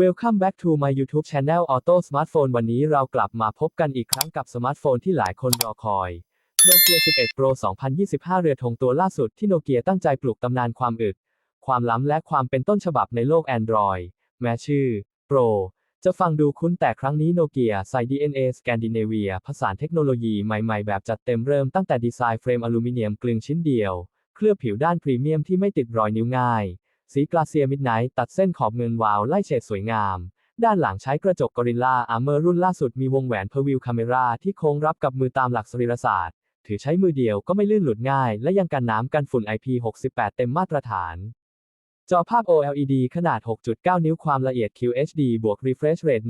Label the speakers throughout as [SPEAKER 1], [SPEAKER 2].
[SPEAKER 1] Welcome back to my YouTube channel Auto Smartphone วันนี้เรากลับมาพบกันอีกครั้งกับสมาร์ทโฟนที่หลายคนรอคอย Nokia 11 Pro 2025 เรือธงตัวล่าสุดที่โนเกียตั้งใจปลุกตำนานความอึด ความล้ำและความเป็นต้นฉบับในโลก Android แม้ชื่อ Pro จะฟังดูคุ้นแต่ครั้งนี้โนเกียใส่ DNA Scandinavia ผสานเทคโนโลยีใหม่ ๆ แบบจัดเต็มเริ่มตั้งแต่ดีไซน์เฟรมอลูมิเนียมกลึงชิ้นเดียว เคลือบผิวด้านพรีเมียมที่ไม่ติดรอยนิ้วง่าย สีกลาเซียมิดไนท์ตัดเส้นขอบเงินวาวไล่เฉดสวยงาม ด้านหลังใช้กระจกกอริลลาอาร์เมอร์รุ่นล่าสุดมีวงแหวนเพอร์วิวคาเมราที่โค้งรับกับมือตามหลักสรีรศาสตร์ ถือใช้มือเดียวก็ไม่ลื่นหลุดง่าย และยังกันน้ำกันฝุ่น IP68 เต็มมาตรฐาน จอภาพ OLED ขนาด 6.9 นิ้วความละเอียด QHD บวก Refresh Rate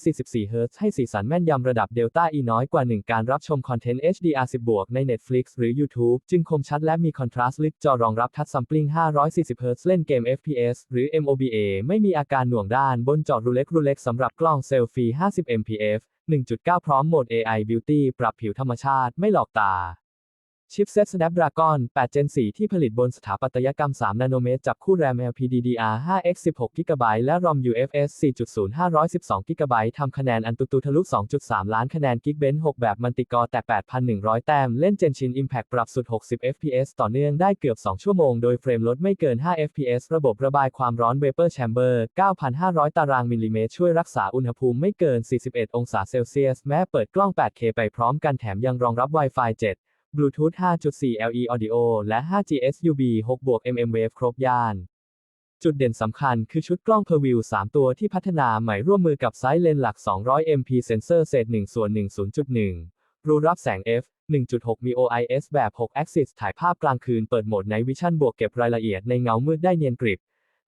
[SPEAKER 1] 144 Hz ให้สีสันแม่นยำระดับ Delta E น้อยกว่า 1 การรับชมคอนเทนต์ HDR10 บวกใน Netflix หรือ YouTube จึงคมชัดและมีคอนทราสต์ลึกจอรองรับทัชซัมปลิง540 Hz เล่นเกม FPS หรือ MOBA ไม่มีอาการหน่วงด้านบนจอรูเล็กรูเล็กสำหรับกล้องเซลฟี่ 50 mpf 1.9 พร้อมโหมด AI Beauty ปรับผิวธรรมชาติไม่หลอกตา ชิปเซ็ต Snapdragon 8 Gen 4 ที่ผลิตบนสถาปัตยกรรม 3 นาโนเมตร จับคู่ RAM LPDDR5X 16 GB และ ROM UFS 4.0 512 GB ทำคะแนนอันตุตุทะลุ 2.3 ล้านคะแนน Geekbench 6 แบบมันติกอแต่ 8,100 แต้ม เล่น Genshin Impact ปรับสุด 60 FPS ต่อเนื่องได้เกือบ 2 ชั่วโมง โดยเฟรมลดไม่เกิน 5 FPS ระบบระบายความร้อน Vapor Chamber 9,500 ตารางมิลลิเมตร ช่วยรักษาอุณหภูมิไม่เกิน 41 องศาเซลเซียส แม้เปิดกล้อง 8K ไปพร้อมกันแถมยังรองรับ Wi-Fi 7 Bluetooth 5.4 LE Audio และ 5G SUB 6บวก MM Wave ครบย่าน จุดเด่นสำคัญคือชุดกล้อง Per View 3 ตัวที่พัฒนาใหม่ร่วมมือกับไซส์เลนส์หลัก 200 MP Sensor เศษ1ส่วน1 0.1 รูรับแสง f 1.6มี OIS แบบ 6 Axis ถ่ายภาพกลางคืนเปิดโหมด Night Vision บวกเก็บรายละเอียดในเงามืดได้เนียนกริบ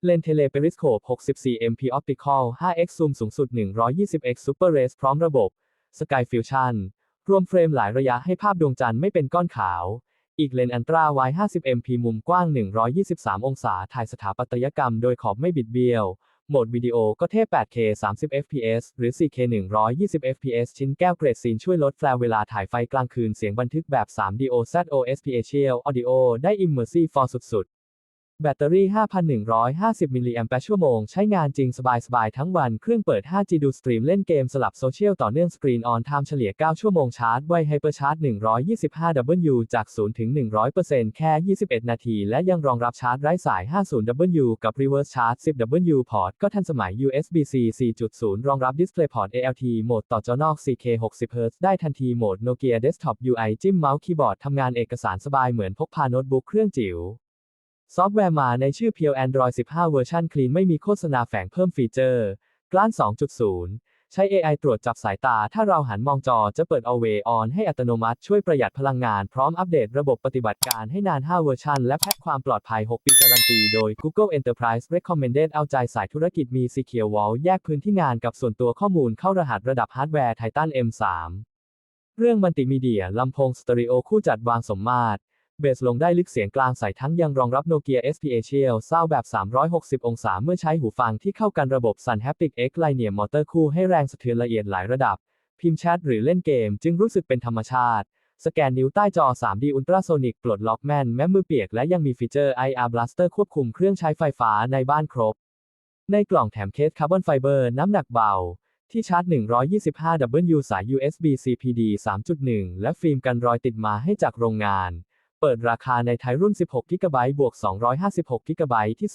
[SPEAKER 1] เลนส์เทเลเปริสโคป 64 MP Optical 5x ซูมสูงสุด 120x Super Res พร้อมระบบ Sky Fusion รวมเฟรมหลายระยะให้ภาพดวงจันทร์ไม่เป็นก้อนขาว อีกเลนส์อันตราไว 50 MP มุมกว้าง 123 องศา ถ่ายสถาปัตยกรรมโดยขอบไม่บิดเบี้ยว โหมดวิดีโอก็เทพ 8K 30 fps หรือ 4K 120 fps ชิ้นแก้วเกรดซีนช่วยลดแฟลเวลาถ่ายไฟกลางคืนเสียงบันทึกแบบ 3DO ZOS Spatial Audio ได้ Immersive for สุด แบตเตอรี่ 5,150 มิลลิแอมป์ชั่วโมง ใช้งานจริงสบายๆ ทั้งวัน เครื่องเปิด 5G ดูสตรีมเล่นเกมสลับโซเชียลต่อเนื่องสกรีนออนไทม์เฉลี่ย 9 ชั่วโมงชาร์จ ไวไฮเปอร์ชาร์จ 125W จาก 0 ถึง 100%แค่ 21 นาที และยังรองรับชาร์จไร้สาย 50W กับ Reverse Charge 10W พอร์ตก็ทันสมัย USB-C 4.0 รองรับ DisplayPort ALT โหมดต่อจอนอก 4K 60Hz ได้ทันทีโหมด Nokia Desktop UI จิ้มเมาส์คีย์บอร์ดทำงานเอกสารสบายเหมือนพกพาโน้ตบุ๊กเครื่องจิ๋ว ซอฟต์แวร์มาในชื่อเพียว Android 15 เวอร์ชันคลีนไม่มีโฆษณาแฝงเพิ่มฟีเจอร์ กล้าน 2.0 ใช้ AI ตรวจจับสายตา ถ้าเราหันมองจอจะเปิด Always On ให้อัตโนมัติช่วยประหยัดพลังงาน พร้อมอัปเดตระบบปฏิบัติการให้นาน 5 เวอร์ชัน และแพ็คความปลอดภัย 6 ปีการันตี โดย Google Enterprise Recommended เอาใจสายธุรกิจมี Secure Wall แยกพื้นที่งานกับส่วนตัวข้อมูลเข้ารหัสระดับฮาร์ดแวร์ Titan M3 เรื่องมัลติมีเดียลำโพงสเตอริโอคู่จัดวางสมมาตร เบสลงได้ลึกเสียงกลางใส่ทั้งยังรองรับ Nokia Spatial Sound แบบ 360 องศาเมื่อใช้หูฟังที่เข้ากันระบบ Sun Haptic X Linear Motor คู่ให้แรงสะเทือนละเอียดหลายระดับ พิมพ์แชทหรือเล่นเกมจึงรู้สึกเป็นธรรมชาติ สแกนนิ้วใต้จอ 3D Ultrasonic ปลดล็อกแม่นแม้มือเปียกและยังมีฟีเจอร์ IR Blaster ควบคุมเครื่องใช้ไฟฟ้าในบ้านครบ ในกล่องแถมเคสคาร์บอนไฟเบอร์น้ำหนักเบาที่ชาร์จ 125W สาย USB CPD 3.1 และฟิล์มกันรอยติดมาให้จากโรงงาน เปิดราคาในไทยรุ่น 16 g b บวก 256 g b ที่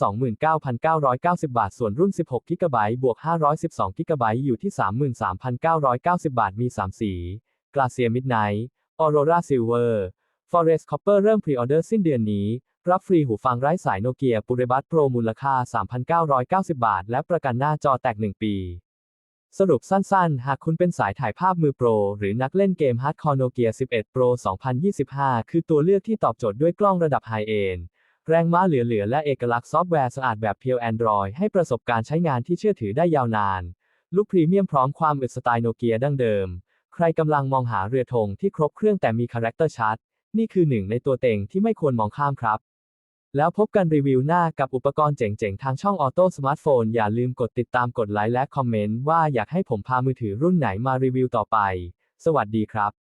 [SPEAKER 1] 29,990 บาท ส่วนรุ่น 16 g b บวก 512 g b อยู่ที่ 33,990 บาท มี 3 สี Glacier Midnight Aurora Silver Forest Copper เริ่มพรีออเดอร์สิ้นเดือนนี้ รับฟรีหูฟังไร้สายโนเกียปุเรบัตโปรมูลค่า 3,990 บาท และประกันหน้าจอแตก 1 ปี สรุปสั้นๆ หากคุณเป็นสายถ่ายภาพมือโปร หรือนักเล่นเกมฮาร์ดคอร์โนเกีย11 Pro 2025 คือตัวเลือกที่ตอบโจทย์ด้วยกล้องระดับไฮเอนด์แรงม้าเหลือๆ และเอกลักษณ์ซอฟต์แวร์สะอาดแบบเพียว Android ให้ประสบการณ์ใช้งานที่เชื่อถือได้ยาวนานลูกพรีเมียมพร้อมความอึดสไตล์โนเกียดั้งเดิม ใครกำลังมองหาเรือธงที่ครบเครื่องแต่มีคาแรคเตอร์ชัด นี่คือหนึ่งในตัวเต็งที่ไม่ควรมองข้ามครับ แล้วพบกันรีวิวหน้ากับอุปกรณ์เจ๋งๆ ทางช่องออโต้สมาร์ทโฟนอย่าลืมกดติดตามกดไลค์และคอมเมนต์ว่าอยากให้ผมพามือถือรุ่นไหนมารีวิวต่อไป สวัสดีครับ